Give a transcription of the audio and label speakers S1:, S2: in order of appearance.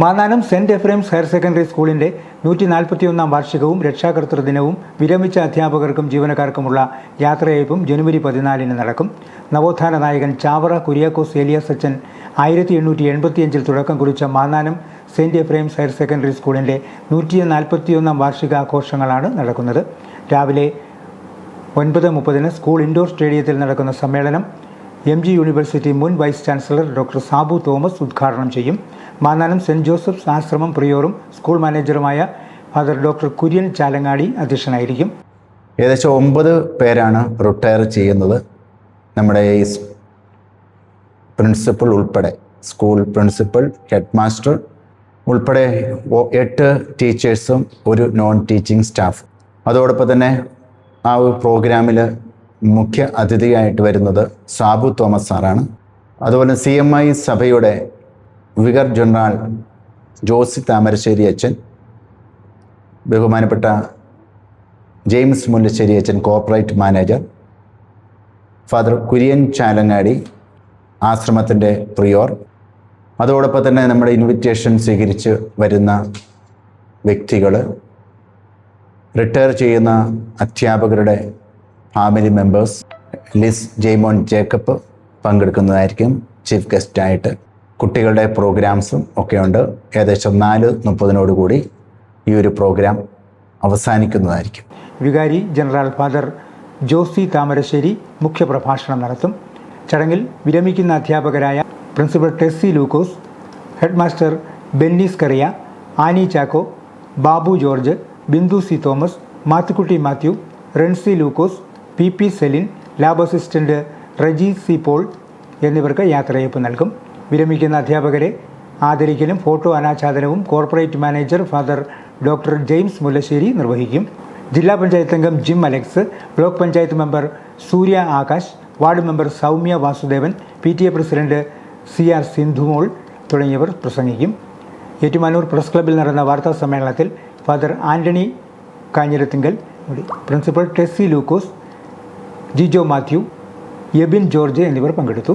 S1: Mannanam Saint Ephraim's higher secondary സ്കൂളിന്റെ നൂറ്റി നാൽപ്പത്തിയൊന്നാം വാർഷികവും രക്ഷാകർത്തൃ ദിനവും വിരമിച്ച അധ്യാപകർക്കും ജീവനക്കാർക്കുമുള്ള യാത്രയയപ്പും ജനുവരി പതിനാലിന് നടക്കും. നവോത്ഥാന നായകൻ ചാവറ കുര്യാക്കോസ് ഏലിയാസ് അച്ഛൻ ആയിരത്തി എണ്ണൂറ്റി എൺപത്തിയഞ്ചിൽ തുടക്കം കുറിച്ച Mannanam Saint Ephraim's higher secondary സ്കൂളിന്റെ നൂറ്റി നാൽപ്പത്തിയൊന്നാം വാർഷികാഘോഷങ്ങളാണ് നടക്കുന്നത്. രാവിലെ ഒൻപത് മുപ്പതിന് സ്കൂൾ ഇൻഡോർ സ്റ്റേഡിയത്തിൽ നടക്കുന്ന സമ്മേളനം എം ജി യൂണിവേഴ്സിറ്റി മുൻ vice chancellor doctor Sabu Thomas ഉദ്ഘാടനം ചെയ്യും. മാന്നാനം സെന്റ് ജോസഫ്സ് ആശ്രമം പ്രിയോറും സ്കൂൾ മാനേജറുമായ ഫാദർ ഡോക്ടർ കുര്യൻ ചാലങ്ങാടി അധ്യക്ഷനായിരിക്കും.
S2: ഏകദേശം ഒമ്പത് പേരാണ് റിട്ടയർ ചെയ്യുന്നത്. നമ്മുടെ ഈ പ്രിൻസിപ്പൾ ഉൾപ്പെടെ സ്കൂൾ പ്രിൻസിപ്പൽ ഹെഡ് മാസ്റ്റർ ഉൾപ്പെടെ എട്ട് ടീച്ചേഴ്സും ഒരു നോൺ ടീച്ചിങ് സ്റ്റാഫ്. അതോടൊപ്പം തന്നെ ആ ഒരു പ്രോഗ്രാമിൽ മുഖ്യ അതിഥിയായിട്ട് വരുന്നത് സാബു തോമസ് സാറാണ്. അതുപോലെ സി എം ഐ സഭയുടെ വികർ ജനറൽ ജോസി താമരശ്ശേരി അച്ഛൻ ബഹുമാനപ്പെട്ട ജെയിംസ് മുല്ലശ്ശേരി അച്ഛൻ corporate manager father Kurian Chalangadi ആശ്രമത്തിന്റെ പ്രിയോർ. അതോടൊപ്പം തന്നെ നമ്മുടെ ഇൻവിറ്റേഷൻ സ്വീകരിച്ച് വരുന്ന വ്യക്തികൾ റിട്ടയർ ചെയ്യുന്ന അധ്യാപകരുടെ family members Liz Jaimon Jacob പങ്കെടുക്കുന്നതായിരിക്കും chief ഗസ്റ്റായിട്ട് കുട്ടികളുടെ പ്രോഗ്രാംസും ഒക്കെയുണ്ട്. ഏകദേശം നാല് മുപ്പതിനോടുകൂടി ഈ ഒരു പ്രോഗ്രാം അവസാനിക്കുന്നതായിരിക്കും.
S1: വികാരി ജനറൽ ഫാദർ ജോസി താമരശ്ശേരി മുഖ്യപ്രഭാഷണം നടത്തും. ചടങ്ങിൽ വിരമിക്കുന്ന അധ്യാപകരായ principal Tessy Lukose head master Bennies Kariya Annie Chacko Babu George Bindu C Thomas Mathukutty Mathew Rency Lukose P P Celine lab assistant Reji C Paul എന്നിവർക്ക് യാത്രയയപ്പ് നൽകും. വിരമിക്കുന്ന അധ്യാപകരെ ആദരിക്കലും photo അനാച്ഛാദനവും corporate manager father doctor James Mullassery നിർവഹിക്കും. ജില്ലാ പഞ്ചായത്ത് അംഗം Jim Alex block panchayat member Surya Akash ward member Soumya Vasudevan P T A president C R Sindhumol തുടങ്ങിയവർ പ്രസംഗിക്കും. ഏറ്റുമാനൂർ പ്രസ് ക്ലബ്ബിൽ നടന്ന വാർത്താ സമ്മേളനത്തിൽ father Antony Kanjirathinkal principal Tessy Lukose Jijo Mathew Ebin George എന്നിവർ പങ്കെടുത്തു.